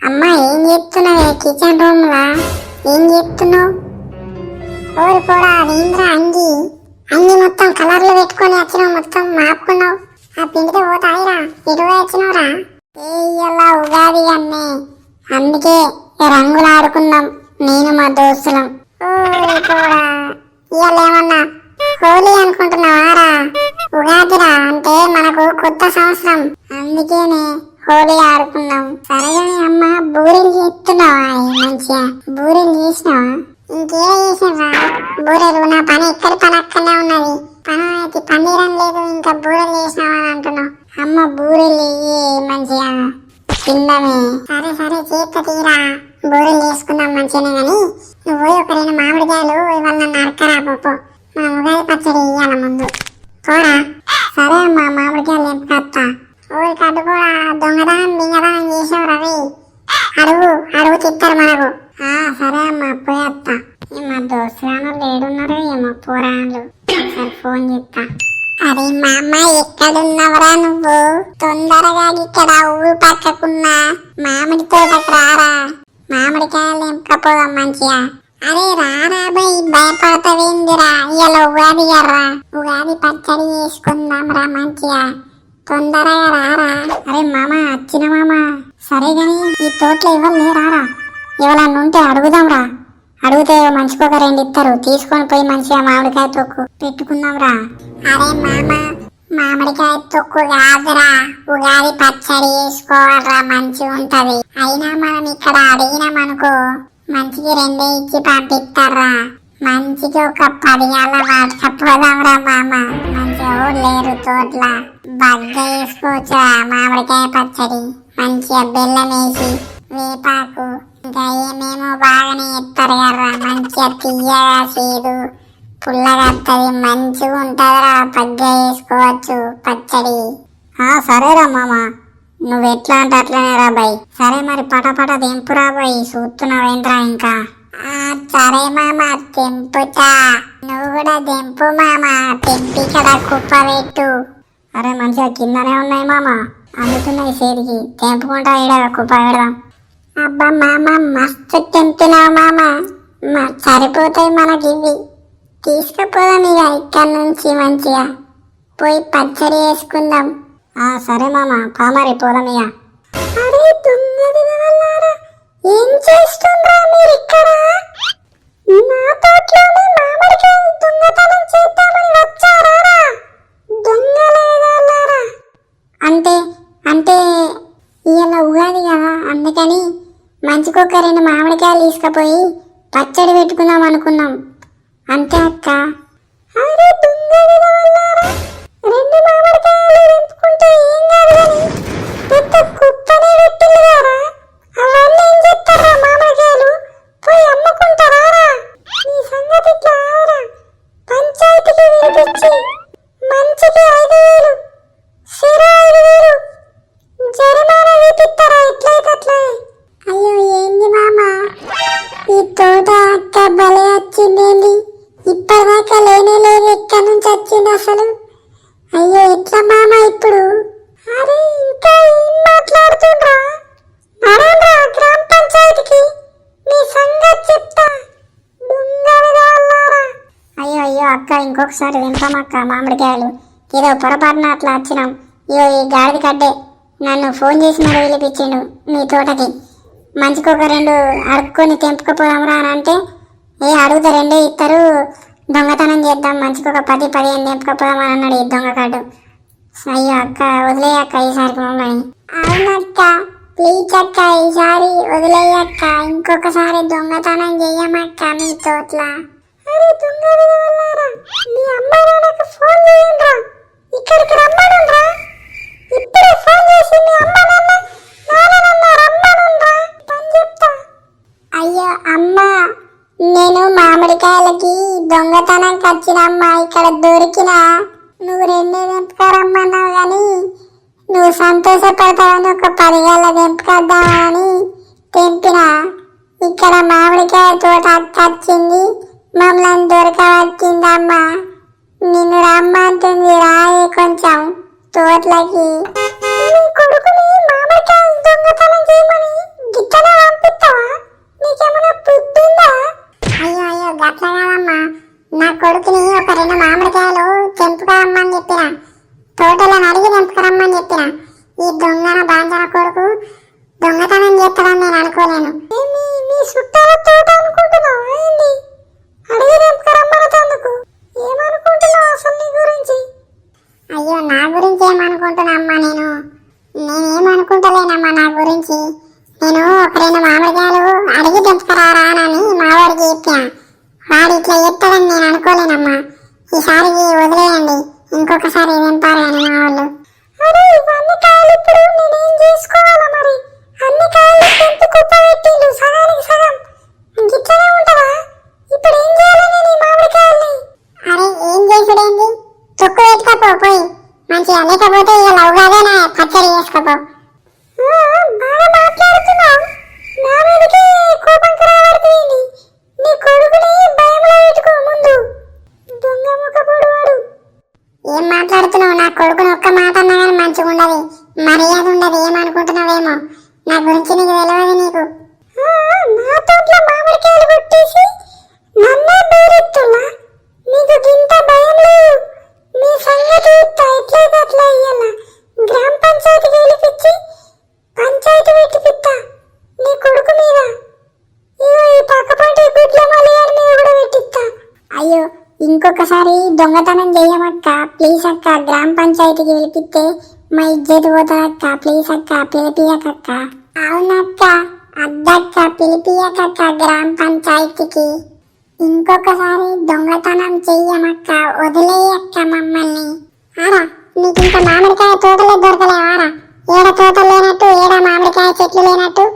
అమ్మా ఏం చెప్తున్నావే? Kitchen room లా ఏం చెప్తున్నావు? ఓరి కూడా అదేంద్రా అంగి? అంగి మొత్తం కలర్లు పెట్టుకొని వచ్చినావు మొత్తం మాపుకున్నావు. ఆ పిండితో పోతాయిరా ఎటు వచ్చినావురా. ఏ ఇయ్యాల ఉగాది అన్నే? అందుకే రంగులు ఆడుకున్నాం నేను మా దోస్తులం. ఓరి కూడా ఇవాళ ఏమన్నా హోలీ అనుకుంటున్నావారా? ఉగాదిరా అంటే మనకు కొత్త సంవత్సరం. అందుకేనే హోలీ ఆడుకున్నాం. సరేగాని అమ్మ బూరెలు చేస్తున్నావా మంచిగా? బూరెలు చేసినావా? ఇంకేం చేసినవా? బూరెలు నా పని ఎక్కడి పని అక్కడనే ఉన్నది. పని అయితే పన్నీరం లేదు ఇంకా బూరెలు చేసినావా అని అంటున్నావు. అమ్మ బూరెలు మంచిగా తిందమే. సరే సరే చేత తీరా. బూరెలు చేసుకుందాం మంచిగానే కానీ నువ్వు ఒక రెండు మామిడికాయలు ఇవాళ నరకరా పోపు మనం ఉగాది పచ్చడి ఇవ్వాలి ముందు. కూడా సరే అమ్మా మామిడికాయలు ఎంపుకొస్తా ఊరి కట్టు కూడా దొంగదనం బింగదనం చేసావు రవి. అడుగు అడుగు తిత్తారు మనకు. ఆ సరే అమ్మా పోయేస్తా మా దోస్తులను లేడున్నారు ఏమో పోరాళ్ళు. ఒకసారి ఫోన్ చేస్తా. అరే మా అమ్మాయి ఎక్కడున్నవరా నువ్వు? తొందరగా ఇక్కడ ఊరు పక్కకున్న. మామిడి తోటకు రారా. మామిడికాయలు ఎంపకపోదాం మంచిగా. అరే రారా భయపడతావేందిరా? ఇవాళ ఉగాది ఎర్రా ఉగాది పచ్చడి చేసుకుందాం రా మంచిగా. తొందరగా రారా. అరే మామ వచ్చిన మామ. సరే గాని ఈ తోటలో ఇవ్వలే రారా ఎవరన్నా ఉంటే అడుగుదాం రా. అడిగితే మంచికొక రెండు ఇస్తారు తీసుకొని పోయి మంచిగా మామిడికాయ తొక్కు పెట్టుకుందాం రా. అరే మామ మామిడికాయ తొక్కు కాదురా. ఉగాది పచ్చడి వేసుకోవాలరా మంచిగా ఉంటది. అయినా మనం ఇక్కడ అడిగినామనుకో మంచికి రెండే ఇచ్చి పంపిస్తారా? మంచికి ఒక పది వాట్సాప్ పోదాంరా మామ. మంచిగా ఊరు లేరు తోట్ల. బగ్గ వేసుకోవచ్చురా మామిడికాయ పచ్చడి? మంచిగా బెల్లం వేసి వేపాకు. ఇంకా ఏమేమో బాగానే ఇస్తారు కదరా. మంచిగా తీయగా చేదు. పుల్లగా వస్తుంది మంచిగా ఉంటుందిరా పగ్గ వేసుకోవచ్చు పచ్చడి. సరేరా మామ. నువ్వు ఎట్లా అంటే అట్లనే రా బాయ్. సరే మరి పటపట తెంపురా బాయ్. చూస్తున్నావేంట్రా ఇంకా? ఆ సరే మామ తెంపుతా నువ్వు కూడా తెంపు మామ. తెంపి కదా కుప్ప పెట్టు. అరే మంచిగా కిందనే ఉన్నాయి మామ. అందుతున్నాయి చేతికి. తెంపుకుంటా ఈడ కుప్ప పెడదాం. అబ్బా మామ మస్తు తెంపినావు మామ. సరిపోతాయి మనకి ఇవి తీసుకుపోదాం ఇక ఇక్కడ నుంచి మంచిగా. పోయి పచ్చడి వేసుకుందాం. ఆ సరే మామ పామరి పోదాం అరే దొంగది వాళ్ళారా? ఏం చేస్తుండ్రా మీరు ఇక్కడ? నా తోటలోనే మామిడికాయ దొంగతనం చేద్దామని వచ్చారా? దొంగలేదాలారా అంటే అంటే ఇవాళ ఉగాది కదా అందుకని మంచికొక రెండు మామిడికాయలు తీసుకుపోయి పచ్చడి పెట్టుకుందాం అనుకున్నాం. అంతే అక్క. అరే దొంగ రెండు మామిడికాయలు తెంపుకుంటే ఏం అక్క ఇంకొకసారి వింటామక్క మామిడికాయలు? ఏదో పొరపాటున అట్లా వచ్చినాం ఇయో ఈ గాడిద కడ్డే. నన్ను ఫోన్ చేసి మరి పిలిపించిండు మీ తోటకి. మంచికొక రెండు అడుక్కొని తెంపుకపోదాంరా అని అంటే ఏ అడుగుతా రెండే ఇస్తారు దొంగతనం చేద్దాం మంచికొక పది పదిహేను తెంపుకపోదామని అన్నాడు ఈ దొంగ కార్డు అయ్యో అక్క వదిలే అక్క ఈసారి మమ్మల్ని. అవునక్క ప్లీజ్ అక్క ఈసారి వదిలేయక్క ఇంకొకసారి దొంగతనం చెయ్యమక్క మీ తోట్ల. అయ్యో అమ్మ నేను మామిడికాయలకి దొంగతనం వచ్చినమ్మా ఇక్కడ దొరికిన నువ్వు రెండే తెంపుకోరమ్మన్నావు కానీ నువ్వు సంతోషపడతావని ఒక పదివేల తెంపుకొద్దామని తెంపిన. ఇక్కడ మామిడికాయ తోట వచ్చింది. మమ్మల్ని దొరకవచ్చిందమ్మా. నిన్ను రమ్మంటుంది రాయే కొంచెం తోట్లకి. కొడుకుని మామిడికాయ దొంగతనం చేయమని గిట్టనే పంపిస్తావా నీకేమైనా పుట్టిందా అయ్యో అయ్యో గట్ల కాదమ్మా. నా కొడుకుని ఒక రెండు మామిడికాయలు తెంపుకరమ్మని చెప్పిన. తోటలో అడిగి తెంపుకరమ్మని చెప్పిన. ఈ దొంగన బాంజన కొడుకు దొంగతనం చేస్తాడని నేను అనుకోలేను. మీ చుట్టాల తోట అనుకుంటున్నావు అడిగి రమ్మనుతందుకు ఏమనుకుంటున్నావు అసలు నీ గురించి? అయ్యో నా గురించి ఏమనుకుంటున్నామ్మా నేను? నేనేమనుకుంటలేనమ్మా నా గురించి? నేను ఒక రెండు మామిడికాయలు అడిగి తెంపుకరారా అని మా వాడికి చెప్పా. వాడు ఇట్లా చెప్తాడని నేను అనుకోలేనమ్మా. ఈసారికి వదిలేయండి. ఇంకొకసారి తెంపారు అని మా వాళ్ళు. అరే ఇవన్నీ కాయలు ఇప్పుడు నేనేం చేసుకోవాలా మరి? అన్ని కాయలు తెంపి కుప్ప పెట్టిండు. సగానికి సగం గిట్లనే ఉంటదా ఇప్పుడు ఏం చేయాలి నేను ఈ మామిడికాయల్ని అరే ఏం చేసుడేంది తొక్కు పెట్టుకోపో పోయి మంచిగా లేకపోతే ఇక లవ్గానే నా పచ్చడి చేసుకోపో. బాగా మాట్లాడుతున్నావు. నా మీదకి కోపం రాబడుతుంది నీ కొడుకుని భయంలో పెట్టుకో ముందు. దొంగ ఏం మాట్లాడుతున్నావు? నా కొడుకుని ఒక్క మాట అన్నా కానీ మంచిగా ఉండదు. మర్యాద ఉండదు. ఏమనుకుంటున్నావేమో? నా గురించి నీకు తెలియదు నీకు. నా తోటలో మామిడికాయలు కొట్టేసి నన్నే బేరెత్తున్నా నీకు గింత భయం లేదు మీ సంగతి ఇట్లా ఎట్లయితే అట్లా అయ్యాల గ్రామ పంచాయతీకి వెళ్ళిపిచ్చి పంచాయతీ పెట్టిపిత్తా నీ కొడుకు మీద ఇగో ఈ పక్కపాటి గుడ్ల మలయాళ మీద కూడా పెట్టిస్తా అయ్యో ఇంకొకసారి దొంగతనం చేయమక్క. ప్లీజ్ అక్క గ్రామ పంచాయతీకి పిలిపిస్తే మా ఇజ్జత్ పోతుందక్క. ప్లీజ్ అక్క పిలిపియకక్క అవునక్క అద్దక్క పిలిపియకక్క గ్రామ పంచాయతీకి. ఇంకొకసారి దొంగతనం చెయ్యమక్క వదిలేయక్క మమ్మల్ని. ఆరా నీకు ఇంకా మామిడికాయ తోటలే దొరకలేవారా ఏడ తోటలు లేనట్టు ఏడ మామిడికాయ చెట్లు లేనట్టు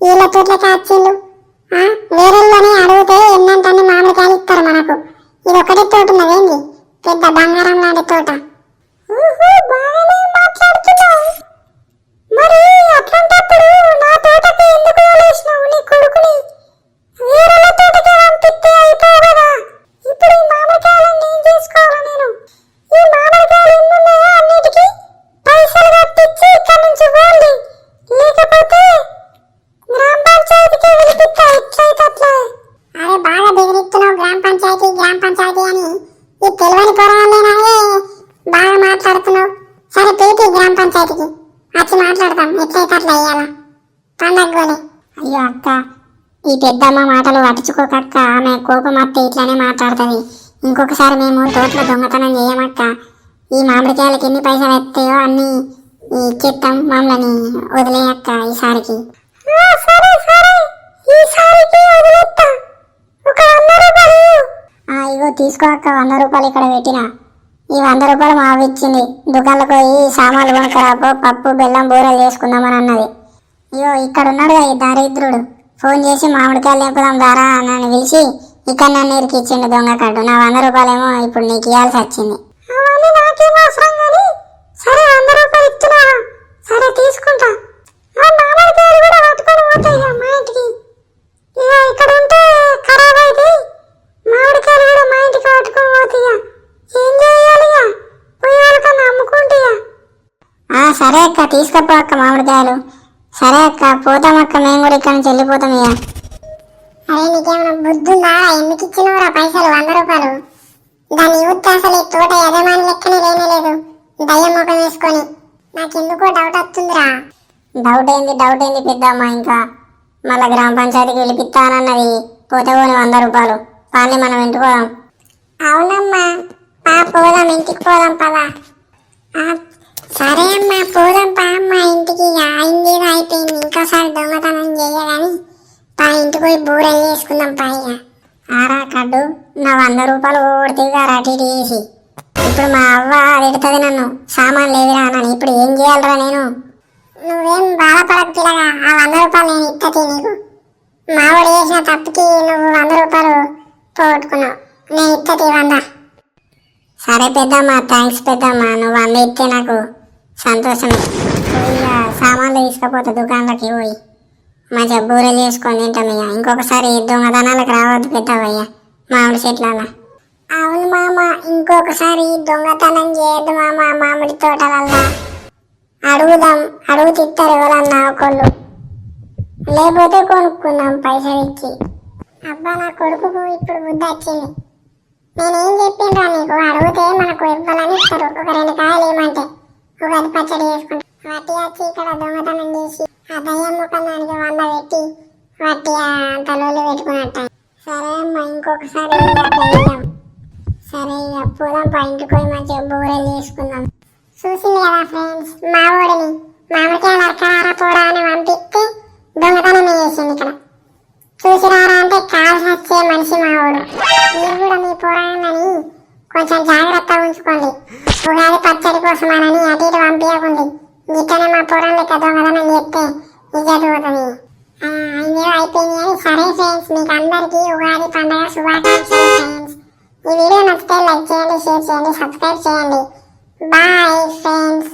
వీళ్ళ తోటలకి వచ్చిండు ఆ, వేరేళ్ళని అడిగితే ఎన్నంతన్ని మామిడికాయలు ఇస్తారు మనకు. ఇది ఒకటే తోట ఉన్నదేంది పెద్ద బంగారం లాంటి తోట. బాగానే అట్లాంటప్పుడు నా తోటకి ఎందుకు వదిలేసినావు నీ కొడుకుని వేరేళ్ళ తోటకి పంపిస్తే అయిపోవు కదా ఇప్పుడు ఈ మామిడికాయలను ఏం చేసుకోవాలి నేను ఈ మామిడికాయలు ఎన్ని ఉన్నాయో అన్నిటికీ పైసలు కట్టించి ఇక్కడ నుంచి పోండి లేకపోతే గ్రామ పంచాయతీకి పిలిపిస్తా ఎట్లయితే అట్లా అరే బాగా బెదిరిస్తున్నావు గ్రామ పంచాయతీ గ్రామ పంచాయతీ అని ఈ తెలివని పొరవల్లేనాయే బాగా మాట్లాడుతున్నావు సరే పేటి గ్రామ పంచాయతీకి వచ్చి మాట్లాడతాం ఎట్లయితే అట్లా అయ్యాలా పండగ గోలే అయ్యో అక్క ఈ పెద్దమ్మ మాటలు పట్టించుకోకక్క. ఆమె కోపం అత్తే ఇట్లానే మాట్లాడుతుంది. ఇంకొకసారి మేము తోటలో దొంగతనం చేయమక్క. ఈ మామిడికాయలకి ఎన్ని పైసలు ఎత్తాయో అన్ని ఇచ్చేస్తాం మమ్మల్ని వదిలేయక్క ఈసారికి. ఇగో తీసుకో అక్క వంద రూపాయలు ఇక్కడ పెట్టిన. ఈ వంద రూపాయలు మా అవ్వ ఇచ్చింది. దుకాణంలోకి పోయి సామాన్లు కొనుక్కరాపో పప్పు బెల్లం బూరలు చేసుకుందామని అన్నది. అయ్యో ఇక్కడ ఉన్నాడు ఈ దరిద్రుడు. ఫోన్ చేసి మామిడికాయలు లేపుదాం దారా నన్ను పిలిచి ఇక్కడ నన్ను ఇరికి ఇచ్చిండు దొంగ కట్టు నా వంద రూపాయలేమో ఇప్పుడు నీకు ఇవ్వాల్సి వచ్చింది. సరే వంద రూపాయలు ఇస్తున్నా సరే తీసుకుంటా. సరే అక్క తీసుకపో అక్క మామిడికాయలు. సరే అక్క పోతాం అక్క డౌట్ వస్తుందిరా డౌట్ ఏంది డౌట్ ఏంది పెద్దమ్మ ఇంకా. మళ్ళా గ్రామ పంచాయతీకి పిలిపిస్తానన్నది పోతే పోని వంద రూపాయలు. పాన్ని మనం ఇంటిపోదాం అవునమ్మా. పా పోదాం ఇంటికి పోదాం పదా. సరే అమ్మా పోదాం పా అమ్మా. ఇంటికి అయింది అయిపోయింది. ఇంకోసారి దొంగతనం చేయగాని పా ఇంటికి పోయి బూరెలు చేసుకుందాం పా ఇక. ఆరా కడ్డు నా వంద రూపాయలు ఓడితే అటు ఇటు చేసి. ఇప్పుడు మా అవ్వ తిడుతుంది నన్ను. సామాన్ లేదురా నన్ను. ఇప్పుడు ఏం చేయాలరా నేను? నువ్వేం బాధపడకు పిల్లగా ఆ వంద రూపాయలు నేను ఇత్తతి నీకు. మావాడు చేసిన తప్పుకి నువ్వు వంద రూపాయలు పోగొట్టుకున్నావు. నేను ఇత్తతి వంద. సరే పెద్దమ్మా థ్యాంక్స్ పెద్దమ్మా. నువ్వు వంద ఇస్తే నాకు సంతోషమే. ఇక సామాన్లు తీసుకుపోతా దుకాణంలోకి పోయి. మంచిగా బూరెలు చేసుకొని తింటాం ఇక. ఇంకొకసారి ఈ దొంగతనాలకు రావద్దు పెద్దవయ్యా. మామిడి చెట్ల అవును మామ ఇంకొకసారి దొంగతనం చేయద్దు మామ మామిడి తోటలల్లా అడుగుదాం అడుగు తిట్టారు ఎవరన్నా ఒకళ్ళు. లేకపోతే కొనుక్కుందాం పైసలు ఇచ్చి అబ్బా నా కొడుకుకు ఇప్పుడు బుద్ధి వచ్చింది. నేనేం చెప్పిండ్రా నీకు? అడిగితే మనకు ఇవ్వాలని ఇస్తారు. ఒక రెండు కాయలు ఏమంటే ఒక అది పచ్చడి చేసుకుంటాం. వట్టి వచ్చి ఇక్కడ దొంగతనం చేసి ఆ దయ్యం ముఖం దానికి వంద పెట్టి వట్టి అంత లోలు పెట్టుకున్నట్ట. సరే అమ్మా ఇంకొకసారి సరే ఇక పోదాం పా ఇంటికి పోయి మంచిగా బూరెలు చేసుకుందాం. చూసింది కదా ఫ్రెండ్స్ మా ఊడిని మామిడికాయలు అరకరారా పోడా అని పంపిస్తే దొంగతనం చేసింది ఇక్కడ. చూసిరారా అంటే కాల్సి వచ్చే మనిషి మా మీరు కూడా మీ పోరాడని కొంచెం జాగ్రత్త ఉంచుకోండి. ఉగాది పచ్చడి కోసమనని అటు ఇటు పంపించకండి గిట్టనే మా పొరం లెక్క దొంగతనం చేస్తే ఇజ్జత్ పోతుంది ఇదేదో అయిపోయింది అని సరే ఫ్రెండ్స్ మీకు అందరికీ ఉగాది పండుగ శుభాకాంక్షలు ఫ్రెండ్స్ ఈ వీడియో నచ్చితే లైక్ చేయండి షేర్ చేయండి సబ్స్క్రైబ్ చేయండి. Bye friends